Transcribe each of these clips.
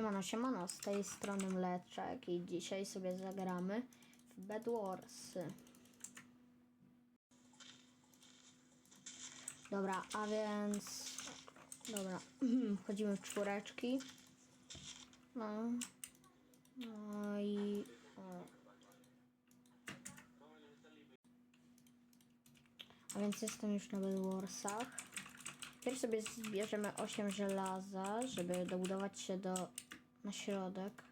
Siemano, siemano, z tej strony Mleczek i dzisiaj sobie zagramy w Bed Warsy. Dobra, a więc... Dobra, wchodzimy w czwóreczki. No. No i... O. A więc jestem już na Bed Warsach. Pierw sobie zbierzemy 8 żelaza, żeby dobudować się do na środek.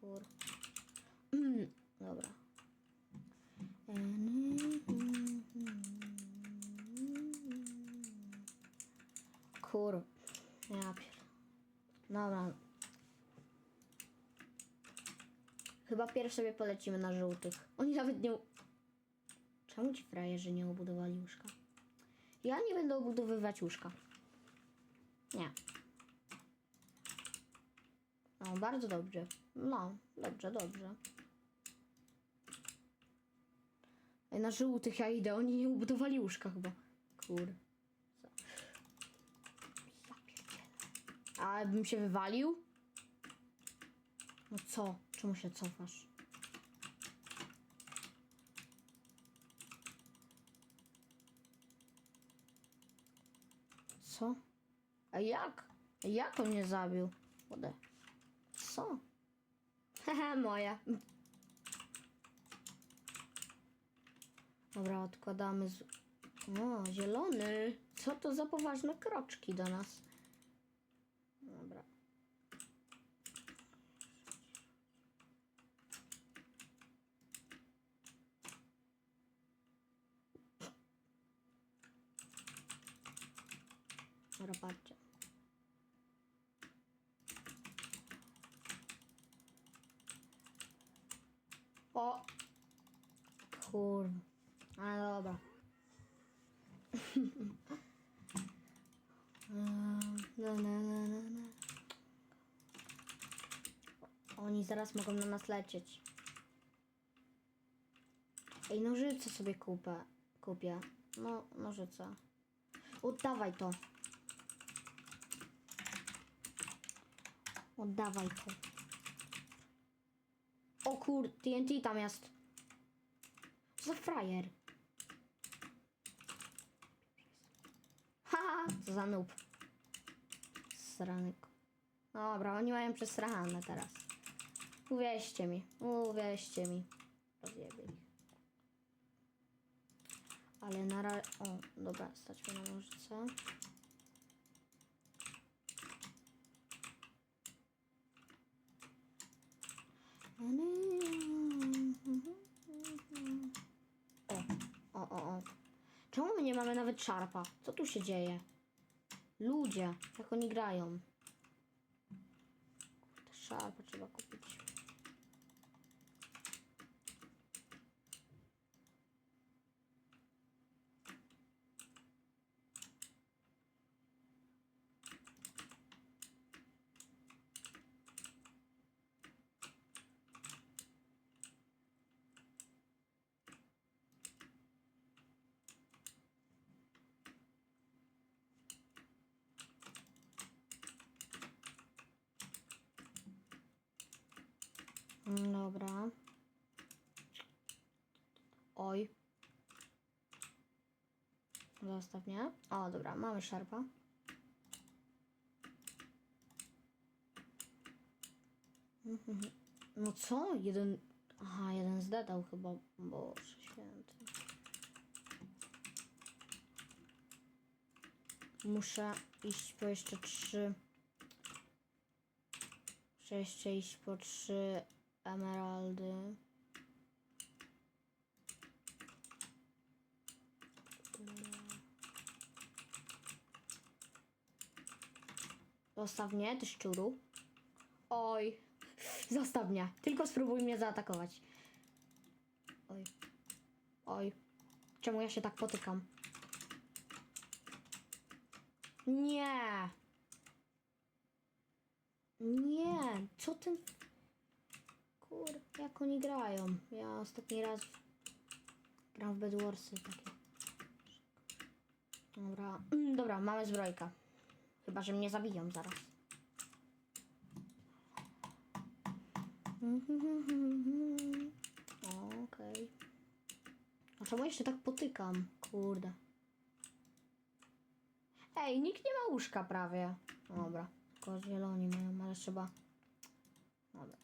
Kur. Dobra. Kur. Ja pier... Dobra. Chyba pierw sobie polecimy na żółtych. Oni nawet nie... Czemu ci frajerzy nie obudowali łóżka? Ja nie będę obudowywać łóżka. Nie. No, bardzo dobrze. No, dobrze, dobrze. Na żółtych ja idę, oni nie ubudowali łóżka chyba. Kur. Co? A bym się wywalił? No co? Czemu się cofasz? Co? A jak? Jak on mnie zabił? Ode. Co? Hehe, moja. Dobra, odkładamy z... O, zielony. Co to za poważne kroczki do nas? Dobra. Patrzcie. O! Kurwa. Ale dobra. No, no, no, no, no. Oni zaraz mogą na nas lecieć. Ej, nożyce sobie kupę. Kupię. No, nożyce. Oddawaj to. Oddawaj to. O kur... TNT tam jest. Co za frajer. Haha, co za noob. Sranek. Dobra, oni mają przesrane teraz. Uwierzcie mi, uwierzcie mi. Rozjebie ich. Ale na razie... O, dobra, stać mnie na nożyce. O, o, o. Czemu my nie mamy nawet szarpa? Co tu się dzieje? Ludzie, jak oni grają? Kurde, szarpa trzeba kupić. Dobra. Oj. Zostaw mnie. O, dobra, mamy szarpa. No co? Jeden... Aha, jeden zdedał chyba. Boże święty. Muszę iść po jeszcze trzy... Muszę jeszcze iść po trzy emeraldy. Zostaw mnie, ty szczuru. Oj. Zostaw mnie. Tylko spróbuj mnie zaatakować. Oj. Oj. Czemu ja się tak potykam? Nie. Nie. Co ten... Jak oni grają? Ja ostatni raz gram w Bed Warsy takie. Dobra. Mm, Dobra, mamy zbrojkę. Chyba, że mnie zabiją zaraz. Okej. A czemu jeszcze tak potykam? Kurde. Ej, nikt nie ma łóżka prawie. Dobra. Tylko zieloni mają, ale trzeba... Dobra.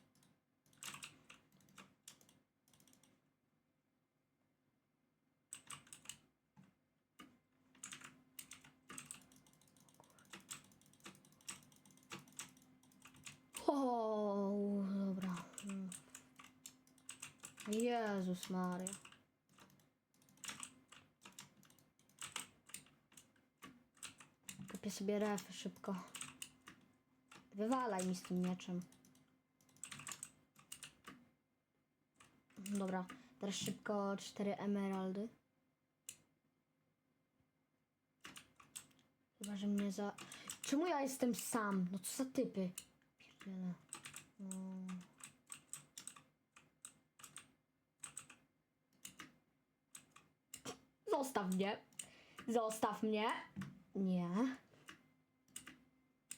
O, dobra. Mm. Jezus Maria. Kupię sobie refy szybko. Wywalaj mi z tym mieczem. Dobra, teraz szybko cztery emeraldy. Chyba, że mnie za... Czemu ja jestem sam? No co za typy? Pierdziele. No. Zostaw mnie. Zostaw mnie. Nie.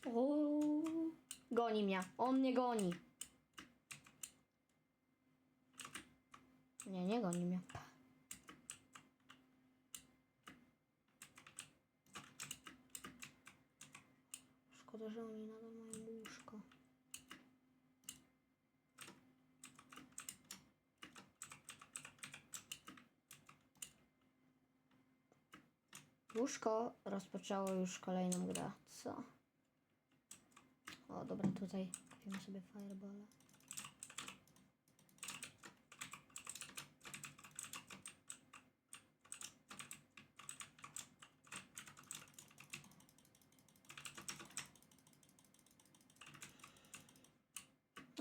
O, goni mnie. On mnie goni. Nie, nie goni mnie. Szkoda, że oni nadal mają łóżko. Łóżko rozpoczęło już kolejną grę. Co? O, dobra, tutaj kupimy sobie fireballa.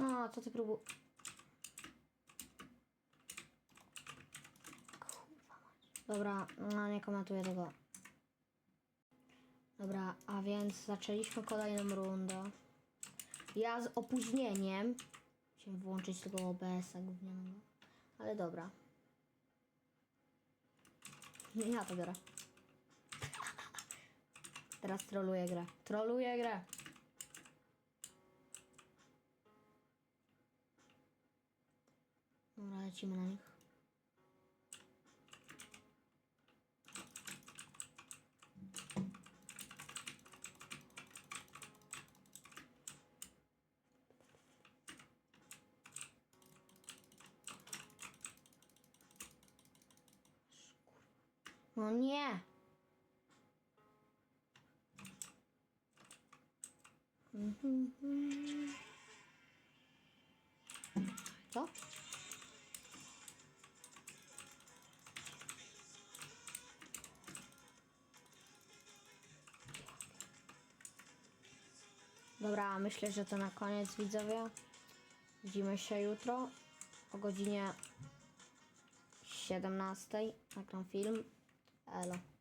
A, co ty próbu... Dobra, no nie komentuję tego. Dobra, a więc zaczęliśmy kolejną rundę. Ja z opóźnieniem. Chciałem włączyć tego OBS-a gównianego. Ale dobra. Ja to biorę. Teraz troluję grę. Troluję grę. Dobra, lecimy na nich. No nie! Co? Dobra, myślę, że to na koniec widzowie. Widzimy się jutro o godzinie 17. Nagram film. 来了。